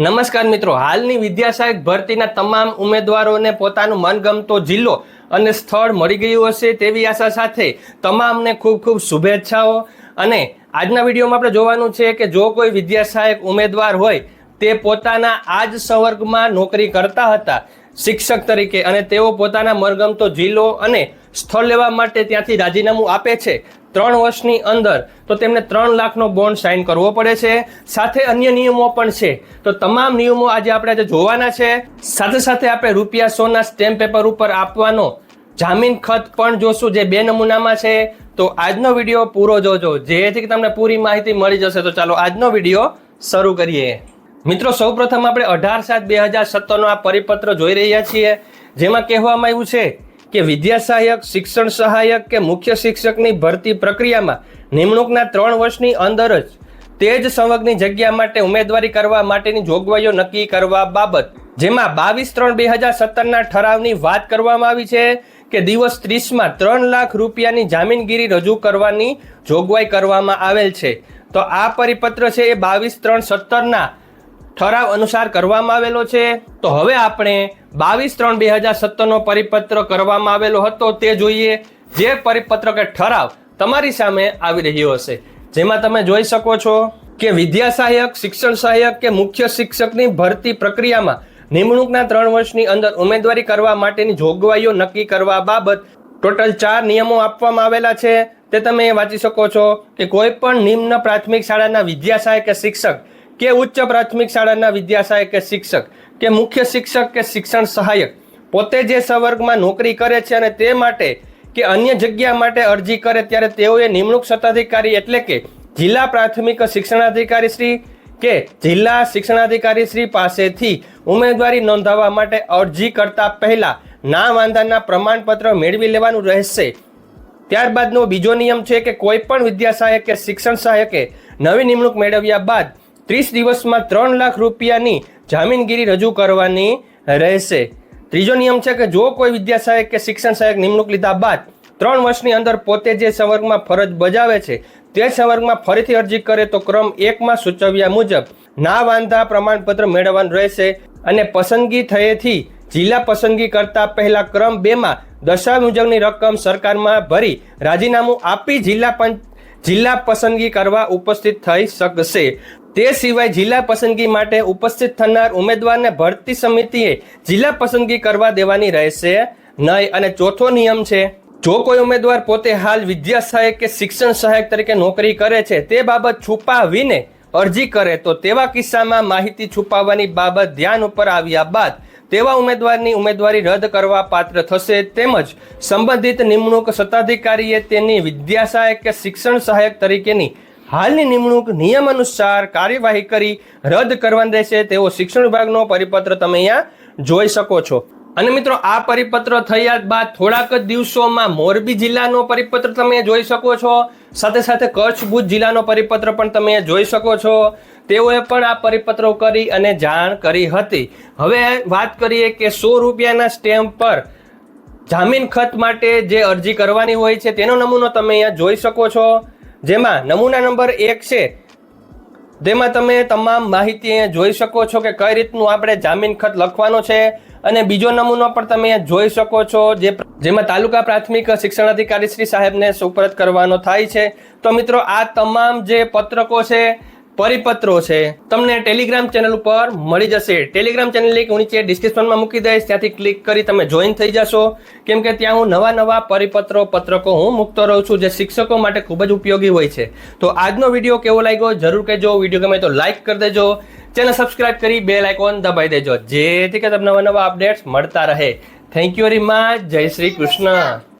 નમસ્કાર મિત્રો, હાલની વિદ્યા સહાયક ભરતીના તમામ ઉમેદવારોને પોતાનું મનગમતો જિલ્લો અને સ્થળ મળી ગયું હશે તેવી આશા સાથે તમામને ખૂબ ખૂબ શુભેચ્છાઓ. અને આજના વિડીયોમાં આપણે જોવાનું છે કે જો કોઈ વિદ્યા સહાયક ઉમેદવાર હોય, તે પોતાના આ જ સંવર્ગમાં નોકરી કરતા હતા શિક્ષક તરીકે અને તેઓ પોતાના મરગમતો જિલ્લો અને સ્થળ લેવા માટે ત્યાંથી રાજીનામું આપે છે. ત્રણ વર્ષની અંદર તો તેમને ત્રણ લાખનો બોન્ડ સાઇન કરવો પડે છે. સાથે અન્ય નિયમો પણ છે. તો તમામ નિયમો આજે આપણે આજે જોવાના છે. સાથે સાથે આપણે રૂપિયા સોના સ્ટેમ્પ પેપર ઉપર આપવાનો જામીન ખત પણ જોશું જે બે નમૂનામાં છે. તો આજનો વીડિયો પૂરો જોજો. જેથી તમને પૂરી માહિતી મળી જશે. તો ચાલો આજનો વીડિયો શરૂ કરીએ. મિત્રો, સૌપ્રથમ આપણે અઢાર સાત બે હજાર સત્તરનો આ પરિપત્ર જોઈ રહ્યા છીએ, જેમાં કહેવામાં આવ્યું છે કે વિદ્યા સહાયક શિક્ષણ સહાયક કે મુખ્ય શિક્ષકની ભરતી પ્રક્રિયામાં નિમણૂકના ત્રણ વર્ષની અંદર જ તે જ સંવર્ગની જગ્યા માટે ઉમેદવારી કરવા માટેની જોગવાઈઓ નક્કી કરવા બાબત, જેમાં બાવીસ ત્રણ બે હજાર સત્તરના ઠરાવની વાત કરવામાં આવી છે કે દિવસ ત્રીસમાં ત્રણ લાખ રૂપિયાની જામીનગીરી રજૂ કરવાની જોગવાઈ કરવામાં આવેલ છે. તો આ પરિપત્ર છે એ બાવીસ ત્રણ સત્તરના ઠરાવ અનુસાર કરવામાં આવેલો છે. તો હવે આપણે બાવીસ ત્રણ બે હજાર સત્તરનો પરિપત્ર કરવામાં આવેલો હતો તે જોઈએ. જે પરિપત્ર કે ઠરાવ તમારી સામે આવી રહ્યો હશે. જેમાં તમે જોઈ શકો છો કે વિદ્યા સહાયક, શિક્ષણ સહાયક કે મુખ્ય શિક્ષકની ભરતી પ્રક્રિયામાં નિમણૂકના ત્રણ વર્ષની અંદર ઉમેદવારી કરવા માટેની જોગવાઈઓ નક્કી કરવા બાબત ટોટલ ચાર નિયમો આપવામાં આવેલા છે. તે તમે વાંચી શકો છો કે કોઈ પણ નિમ્ન પ્રાથમિક શાળાના વિદ્યા સહાયક કે શિક્ષક કે ઉચ્ચ પ્રાથમિક શાળાના વિદ્યાસહાયક કે શિક્ષક કે મુખ્ય શિક્ષક કે શિક્ષણ સહાયક પોતે જે સંવર્ગમાં નોકરી કરે છે અને તે માટે કે અન્ય જગ્યા માટે અરજી કરે ત્યારે તેઓએ નિમણૂક સત્તાધિકારી એટલે કે જિલ્લા પ્રાથમિક શિક્ષણાધિકારી શ્રી કે જિલ્લા શિક્ષણાધિકારી શ્રી પાસેથી ઉમેદવારી નોંધાવવા માટે અરજી કરતા પહેલા ના વાંધાના પ્રમાણપત્ર મેળવી લેવાનું રહેશે. ત્યારબાદનો બીજો નિયમ છે કે કોઈ પણ વિદ્યા સહાયક કે શિક્ષણ સહાયકે નવી નિમણૂક મેળવ્યા બાદ ત્રીસ દિવસમાં ત્રણ લાખ રૂપિયાની જામીનગીરી રજૂ કરવાની રહેશે. ત્રીજો નિયમ છે કે જો કોઈ વિદ્યા સહાયક કે શિક્ષણ સહાયક નિમણૂક લીધા બાદ ત્રણ વર્ષની અંદર પોતે જે સંવર્ગમાં ફરજ બજાવે છે, તે સંવર્ગમાં ફરીથી અરજી કરે તો ક્રમ એકમાં સૂચવ્યા મુજબ ના વાંધા પ્રમાણપત્ર મેળવવાનું રહેશે અને પસંદગી થયેથી જિલ્લા પસંદગી કરતા પહેલા ક્રમ બેમાં દશા મુજબની રકમ સરકારમાં ભરી રાજીનામું આપી જિલ્લા પંચ, જિલ્લા પસંદગી કરવા ઉપસ્થિત થઈ શકશે. તે સિવાય જિલ્લા પસંદગી માટે ઉપસ્થિત થનાર ઉમેદવારને ભરતી સમિતિએ જિલ્લા પસંદગી કરવા દેવાની રહેશે નહીં અને ચોથો નિયમ છે, જો કોઈ ઉમેદવાર પોતે હાલ વિદ્યા સહાયક કે શિક્ષણ સહાયક તરીકે નોકરી કરે છે, તે બાબત છુપાવીને અરજી કરે, તો તેવા કિસ્સામાં માહિતી છુપાવવાની બાબત ધ્યાન ઉપર આવ્યા બાદ તેવા ઉમેદવારની ઉમેદવારી રદ કરવા પાત્ર થશે તેમજ સંબંધિત નિમણૂક સત્તાધિકારીએ તેની વિદ્યા સહાયક કે શિક્ષણ સહાયક તરીકેની હાલની નિમણૂક નિયમ અનુસાર કાર્યવાહી કરી રદ કરવાની રહેશે તેવો શિક્ષણ વિભાગનો પરિપત્ર તમે અહીંયા જોઈ શકો છો. અને મિત્રો, આ પરિપત્ર થયા બાદ થોડાક જ દિવસોમાં મોરબી જિલ્લાનો પરિપત્ર તમે જોઈ શકો છો. સાથે સાથે કચ્છ ભુજ જિલ્લાનો પરિપત્ર પણ તમે જોઈ શકો છો. તેઓએ પણ આ પરિપત્રો કરી અને જાણ કરી હતી. હવે વાત કરીએ કે સો રૂપિયાના સ્ટેમ્પ પર જામીન ખત માટે જે અરજી કરવાની હોય છે, તેનો નમૂનો તમે અહીંયા જોઈ શકો છો. જેમાં નમૂના નંબર એક છે. જેમાં તમે તમામ માહિતી અહીંયા જોઈ શકો છો કે કઈ રીતનું આપણે જામીન ખત લખવાનો છે અને બીજો નમૂનો પણ તમે જોઈ શકો છો જે જેમાં તાલુકા પ્રાથમિક શિક્ષણ અધિકારી શ્રી સાહેબને સુપરત કરવાનો થાય છે. તો મિત્રો, આ તમામ જે પત્રકો છે પરિપત્રો છે. તમને ટેલિગ્રામ ચેનલ ઉપર મળી જશે. ટેલિગ્રામ ચેનલ લિંક હું નીચે ડિસ્ક્રિપ્શનમાં મૂકી દઈશ. ત્યાંથી ક્લિક કરી તમે જોઈન થઈ જશો. કેમ કે ત્યાં હું નવા નવા પરિપત્રો, પત્રકો હું મૂકતો રહું છું, જે શિક્ષકો માટે ખૂબ જ ઉપયોગી હોય છે. તો આજનો વીડિયો કેવો લાગ્યો? જરૂર કહેજો. વીડિયો ગમે તો લાઇક કરી દેજો. ચેનલ સબસ્ક્રાઇબ કરી બે લાઇકોન દબાઈ દેજો. જેથી કે તમને નવા નવા અપડેટ્સ મળતા રહે. થેન્ક યુ વેરી મચ જય શ્રી કૃષ્ણ.